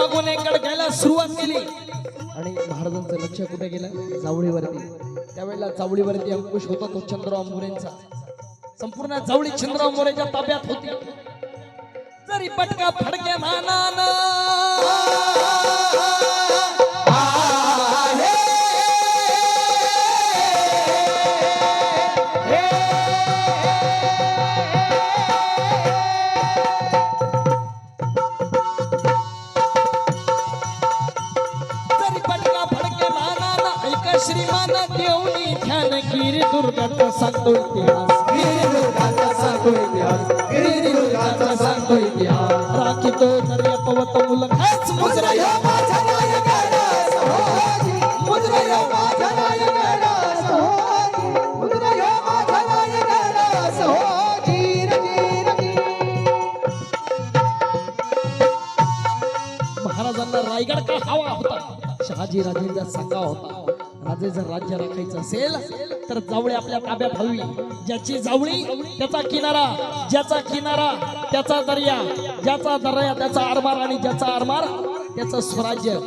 लढण्यास सुरुवात केली. आणि महाराजांचं लक्ष कुठे गेलं? जावळीवरती. त्यावेळेला जावळीवरती अंकुश होता तो चंद्रराव मोरेंचा. संपूर्ण जावळी चंद्रराव मोरेच्या ताब्यात होती. जरी पटका फडक्या मानाना श्रीमान देवनी ध्यान गिरी दुर्गाचा सांगतो इतिहास. गिरी दुर्गाचा सांगतो इतिहास. गिरी दुर्गाचा सांगतो इतिहास. राखी तो दर्या पवत मुलं. हाच मुजरा या या या नायकाला सहोजी. महाराजांना रायगड का हवा होता? शहाजी राजेंचा सांगा होता. राजे जर राज्य राखायचं असेल तर जावळी आपल्या ताब्यात हवी. ज्याची जावळी त्याचा किनारा ज्याचा किनारा त्याचा दर्या ज्याचा दर्या त्याचा आरमार आणि ज्याचा आरमार त्याचं स्वराज्य.